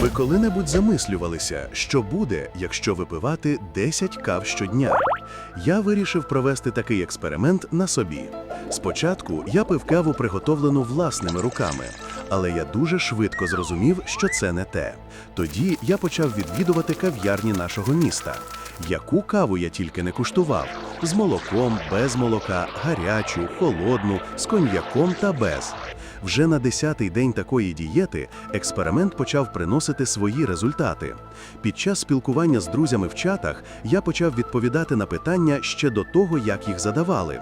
Ви коли-небудь замислювалися, що буде, якщо випивати 10 кав щодня? Я вирішив провести такий експеримент на собі. Спочатку я пив каву, приготовлену власними руками, але я дуже швидко зрозумів, що це не те. Тоді я почав відвідувати кав'ярні нашого міста. Яку каву я тільки не куштував: з молоком, без молока, гарячу, холодну, з коньяком та без. Вже на 10-й день такої дієти експеримент почав приносити свої результати. Під час спілкування з друзями в чатах я почав відповідати на питання ще до того, як їх задавали.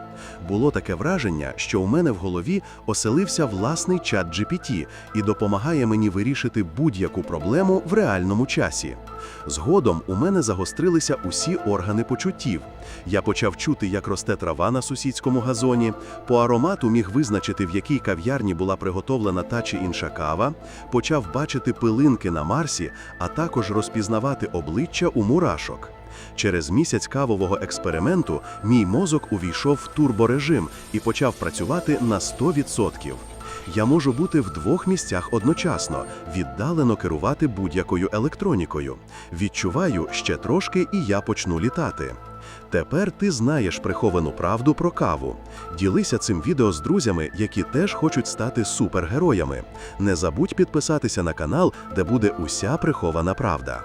Було таке враження, що у мене в голові оселився власний чат GPT і допомагає мені вирішити будь-яку проблему в реальному часі. Згодом у мене загострилися усі органи почуттів. Я почав чути, як росте трава на сусідському газоні. По аромату міг визначити, в якій кав'ярні була приготовлена та чи інша кава, почав бачити пилинки на Марсі, а також розпізнавати обличчя у мурашок. Через місяць кавового експерименту мій мозок увійшов в турборежим і почав працювати на 100%. Я можу бути в двох місцях одночасно, віддалено керувати будь-якою електронікою. Відчуваю ще трошки, і я почну літати. Тепер ти знаєш приховану правду про каву. Ділися цим відео з друзями, які теж хочуть стати супергероями. Не забудь підписатися на канал, де буде уся прихована правда.